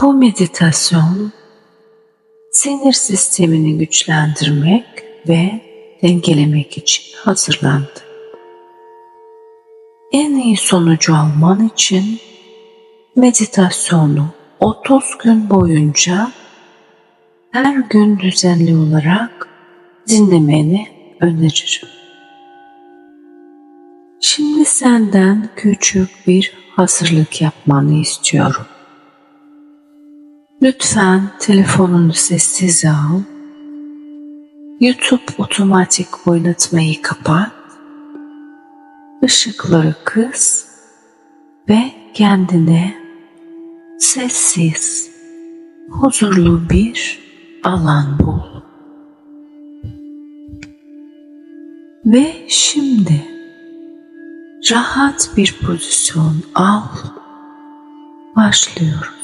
Bu meditasyon sinir sistemini güçlendirmek ve dengelemek için hazırlandı. En iyi sonucu alman için meditasyonu 30 gün boyunca her gün düzenli olarak dinlemeni öneririm. Şimdi senden küçük bir hazırlık yapmanı istiyorum. Lütfen telefonunu sessiz al. YouTube otomatik oynatmayı kapat. Işıkları kıs ve kendine sessiz, huzurlu bir alan bul. Ve şimdi rahat bir pozisyon al. Başlıyoruz.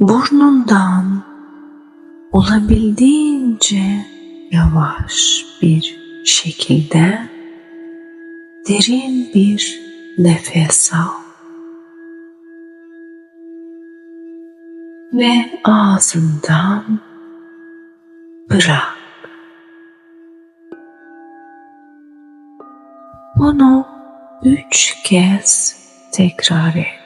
Burnundan olabildiğince yavaş bir şekilde derin bir nefes al. Ve ağzından bırak. Bunu üç kez tekrar et.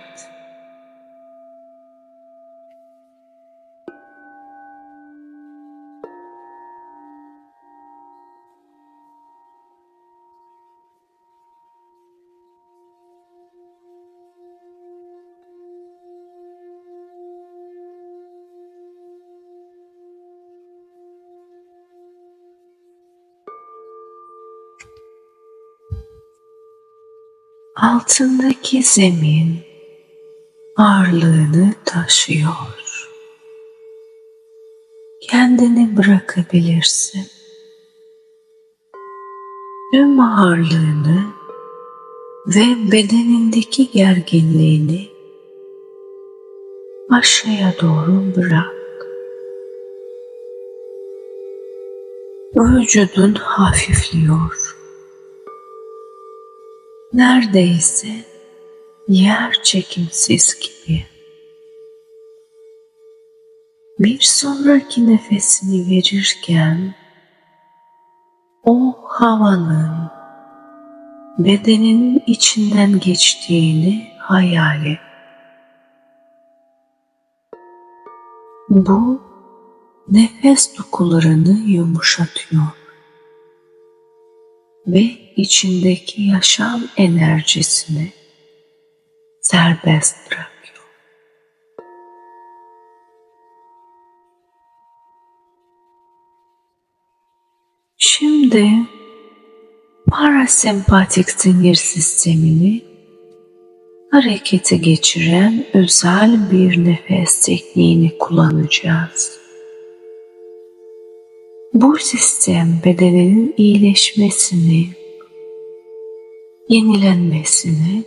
Altındaki zemin ağırlığını taşıyor. Kendini bırakabilirsin. Tüm ağırlığını ve bedenindeki gerginliğini aşağıya doğru bırak. Vücudun hafifliyor neredeyse yer çekimsiz gibi. Bir sonraki nefesini verirken o havanın bedenin içinden geçtiğini hayal et. Bu nefes dokularını yumuşatıyor ve içindeki yaşam enerjisini serbest bırakıyor. Şimdi parasempatik sinir sistemini harekete geçiren özel bir nefes tekniğini kullanacağız. Bu sistem bedeninin iyileşmesini, yenilenmesini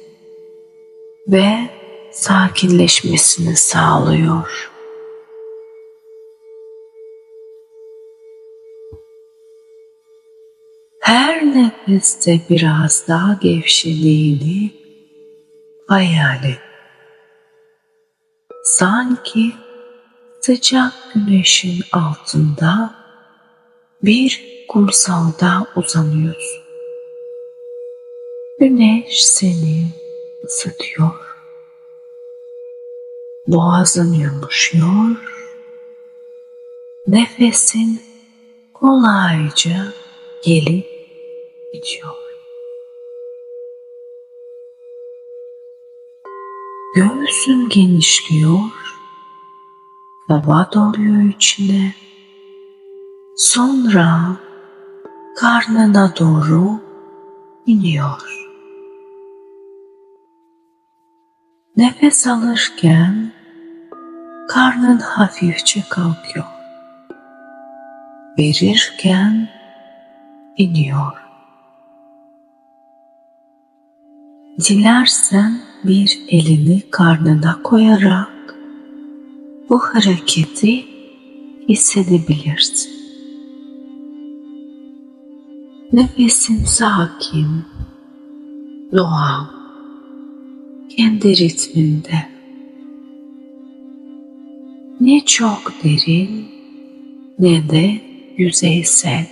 ve sakinleşmesini sağlıyor. Her nefeste biraz daha gevşediğini hayal et. Sanki sıcak güneşin altında bir kumsalda uzanıyorsun. Güneş seni ısıtıyor. Boğazın yumuşuyor. Nefesin kolayca gelip gidiyor. Göğsün genişliyor. Hava doluyor içine Sonra karnına doğru iniyor. Nefes alırken karnın hafifçe kalkıyor. Verirken iniyor. Dilersen bir elini karnına koyarak bu hareketi hissedebilirsin. Nefesin sakin, doğal, kendi ritminde ne çok derin ne de yüzeysel.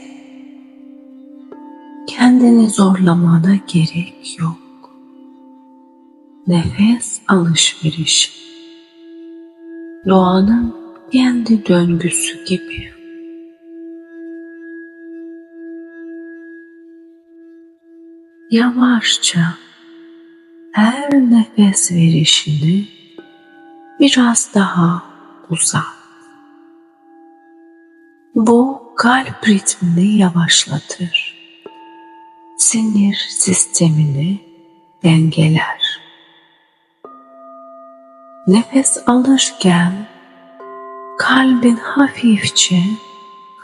Kendini zorlamana gerek yok. Nefes alışverişi. Doğanın kendi döngüsü gibi. Yavaşça her nefes verişini biraz daha uzat. Bu kalp ritmini yavaşlatır. Sinir sistemini dengeler. Nefes alırken kalbin hafifçe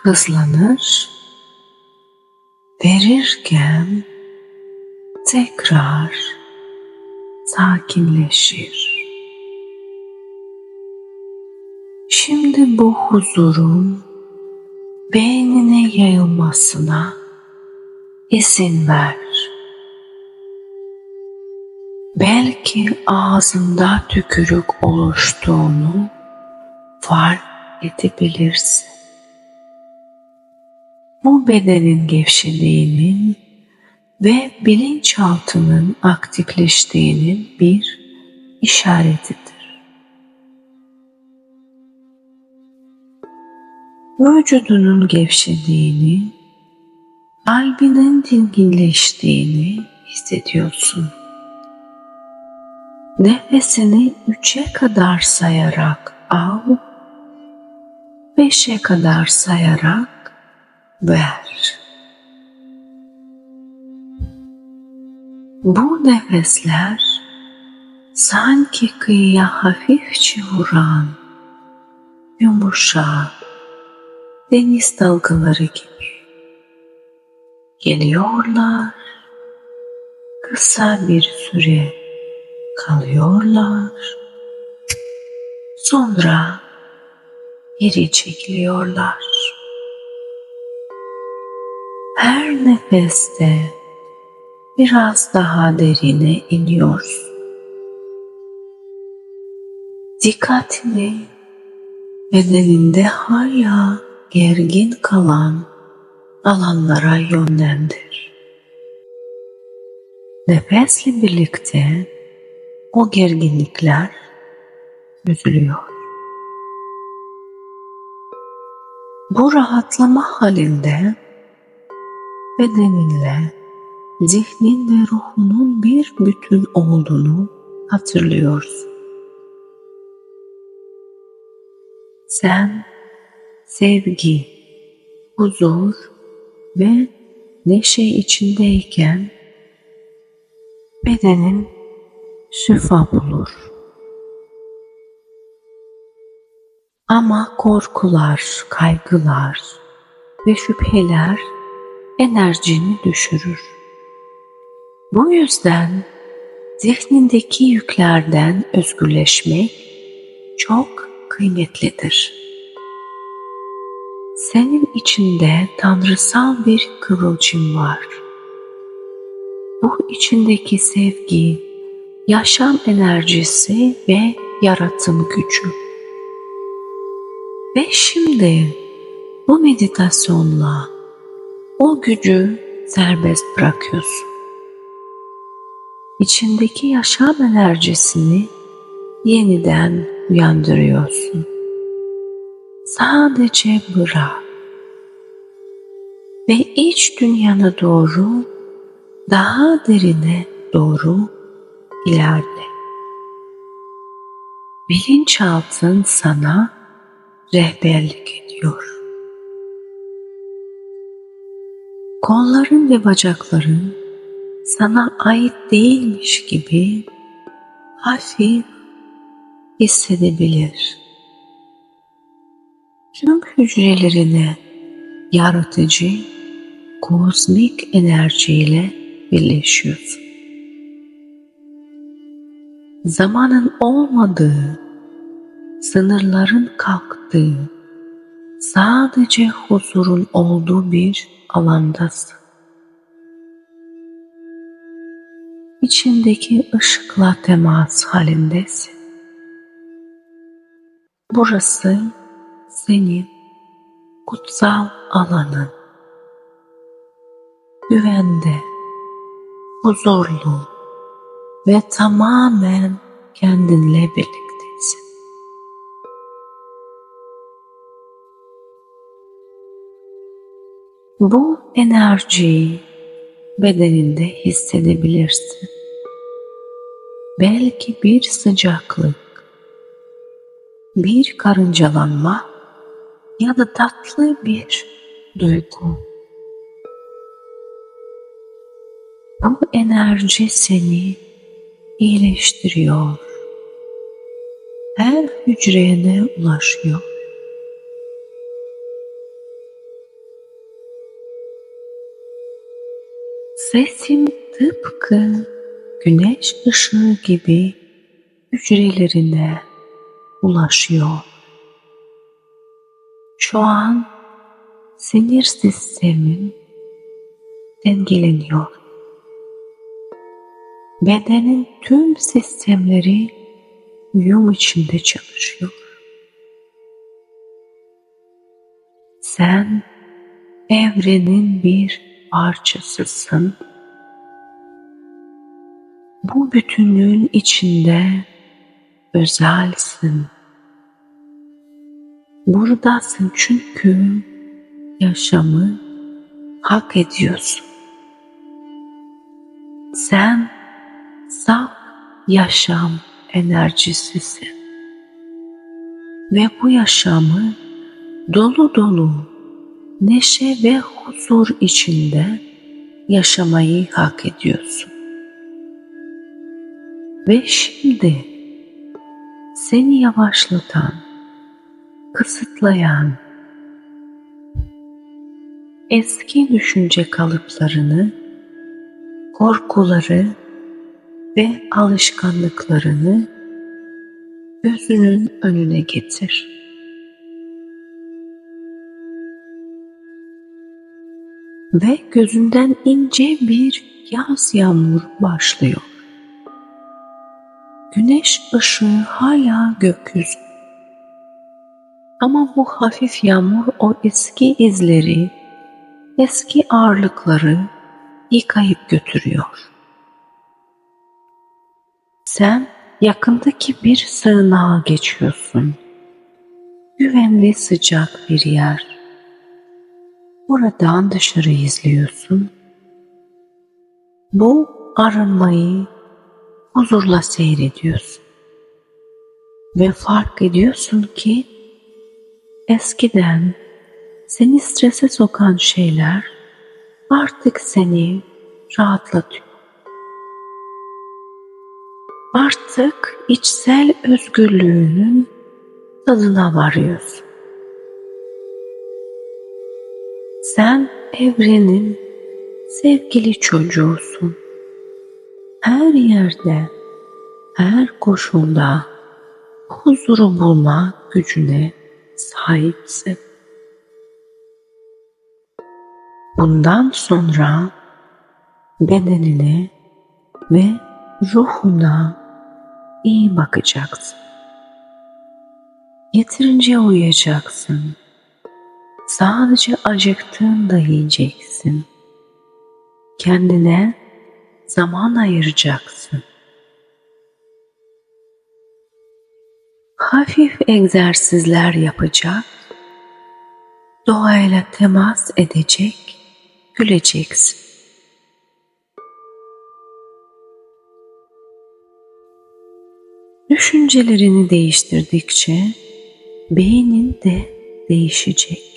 hızlanır, verirken tekrar sakinleşir. Şimdi bu huzurun beynine yayılmasına izin ver. Belki ağzında tükürük oluştuğunu fark edebilirsin. Bu bedenin gevşediğinin ve bilinçaltının aktifleştiğinin bir işaretidir. Vücudunun gevşediğini, kalbinin dinginleştiğini hissediyorsun. Nefesini üçe kadar sayarak al, beşe kadar sayarak ver. Bu nefesler sanki kıyıya hafifçe vuran yumuşak deniz dalgaları gibi geliyorlar, kısa bir süre kalıyorlar, sonra geri çekiliyorlar. Her nefeste biraz daha derine iniyorsun. Dikkatini bedeninde hala gergin kalan alanlara yönlendir. Nefesle birlikte o gerginlikler üzülüyor. Bu rahatlama halinde bedeninle zihnin ve ruhunun bir bütün olduğunu hatırlıyorsun. Sen sevgi, huzur ve neşe içindeyken bedenin şifa bulur. Ama korkular, kaygılar ve şüpheler enerjini düşürür. Bu yüzden zihnindeki yüklerden özgürleşmek çok kıymetlidir. Senin içinde tanrısal bir kıvılcım var. Bu içindeki sevgi, yaşam enerjisi ve yaratım gücü. Ve şimdi bu meditasyonla o gücü serbest bırakıyorsun. İçindeki yaşam enerjisini yeniden uyandırıyorsun. Sadece bırak ve iç dünyana doğru daha derine doğru ilerle. Bilinçaltın sana rehberlik ediyor. Kolların ve bacakların sana ait değilmiş gibi hafif hissedebilir. Tüm hücrelerine yaratıcı kozmik enerjiyle birleşiyorsun. Zamanın olmadığı, sınırların kalktığı, sadece huzurun olduğu bir alandasın. İçindeki ışıkla temas halindesin. Burası senin kutsal alanın. Güvende, huzurlu ve tamamen kendinle birliktesin. Bu enerjiyi bedeninde hissedebilirsin. Belki bir sıcaklık, bir karıncalanma ya da tatlı bir duygu. Bu enerji seni iyileştiriyor. Her hücrene ulaşıyor. Sesim tıpkı güneş ışığı gibi hücrelerine ulaşıyor. Şu an sinir sistemin dengeleniyor. Bedenin tüm sistemleri uyum içinde çalışıyor. Sen evrenin bir parçasısın. Bu bütünlüğün içinde özelsin. Buradasın çünkü yaşamı hak ediyorsun. Sen saf yaşam enerjisisin. Ve bu yaşamı dolu dolu neşe ve huzur içinde yaşamayı hak ediyorsun. Ve şimdi seni yavaşlatan, kısıtlayan eski düşünce kalıplarını, korkuları ve alışkanlıklarını gözünün önüne getir. Ve gözünden ince bir yaz yağmur başlıyor. Güneş ışığı hala gökyüzü. Ama bu hafif yağmur o eski izleri, eski ağırlıkları yıkayıp götürüyor. Sen yakındaki bir sığınağa geçiyorsun. Güvenli sıcak bir yer. Buradan dışarı izliyorsun. Bu arınmayı huzurla seyrediyorsun. Ve fark ediyorsun ki eskiden seni strese sokan şeyler artık seni rahatlatıyor. Artık içsel özgürlüğünün tadına varıyorsun. Sen evrenin sevgili çocuğusun. Her yerde, her koşulda huzuru bulma gücüne sahipsin. Bundan sonra bedenine ve ruhuna iyi bakacaksın. Yeterince uyuyacaksın. Sadece acıktığında yiyeceksin. Kendine zaman ayıracaksın. Hafif egzersizler yapacak, doğayla temas edecek, güleceksin. Düşüncelerini değiştirdikçe beynin de değişecek.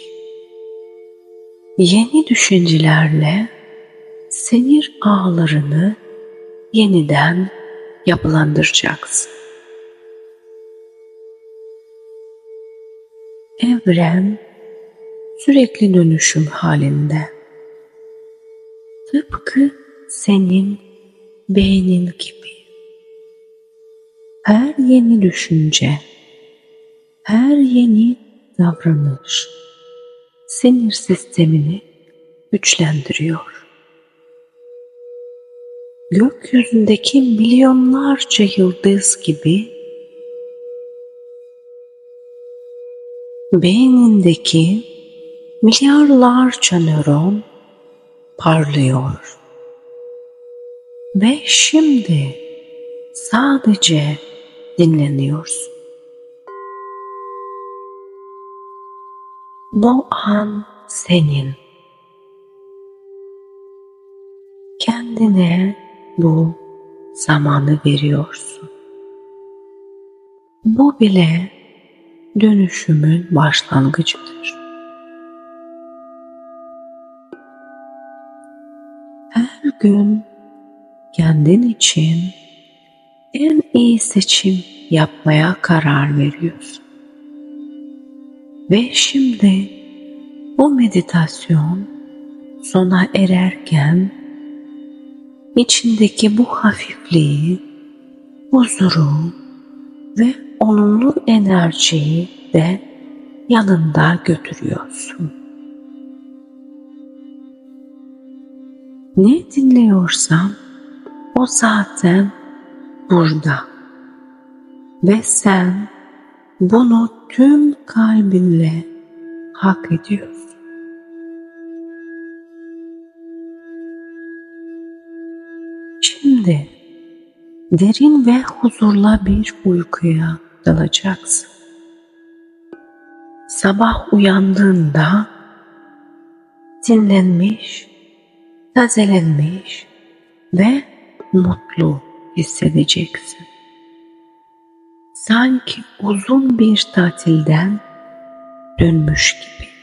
Yeni düşüncelerle sinir ağlarını yeniden yapılandıracaksın. Evren sürekli dönüşüm halinde. Tıpkı senin beynin gibi. Her yeni düşünce, her yeni davranış sinir sistemini güçlendiriyor. Gökyüzündeki milyonlarca yıldız gibi beynindeki milyarlarca nöron parlıyor. Ve şimdi sadece dinleniyorsun. Bu an senin. Kendine bu zamanı veriyorsun. Bu bile dönüşümün başlangıcıdır. Her gün kendin için en iyi seçim yapmaya karar veriyorsun. Ve şimdi bu meditasyon sona ererken içindeki bu hafifliği, huzuru ve olumlu enerjiyi de yanında götürüyorsun. Ne dinliyorsan o zaten burada ve sen bunu tüm kalbinle hak ediyorsun. Şimdi derin ve huzurla bir uykuya dalacaksın. Sabah uyandığında dinlenmiş, tazelenmiş ve mutlu hissedeceksin. Sanki uzun bir tatilden dönmüş gibi.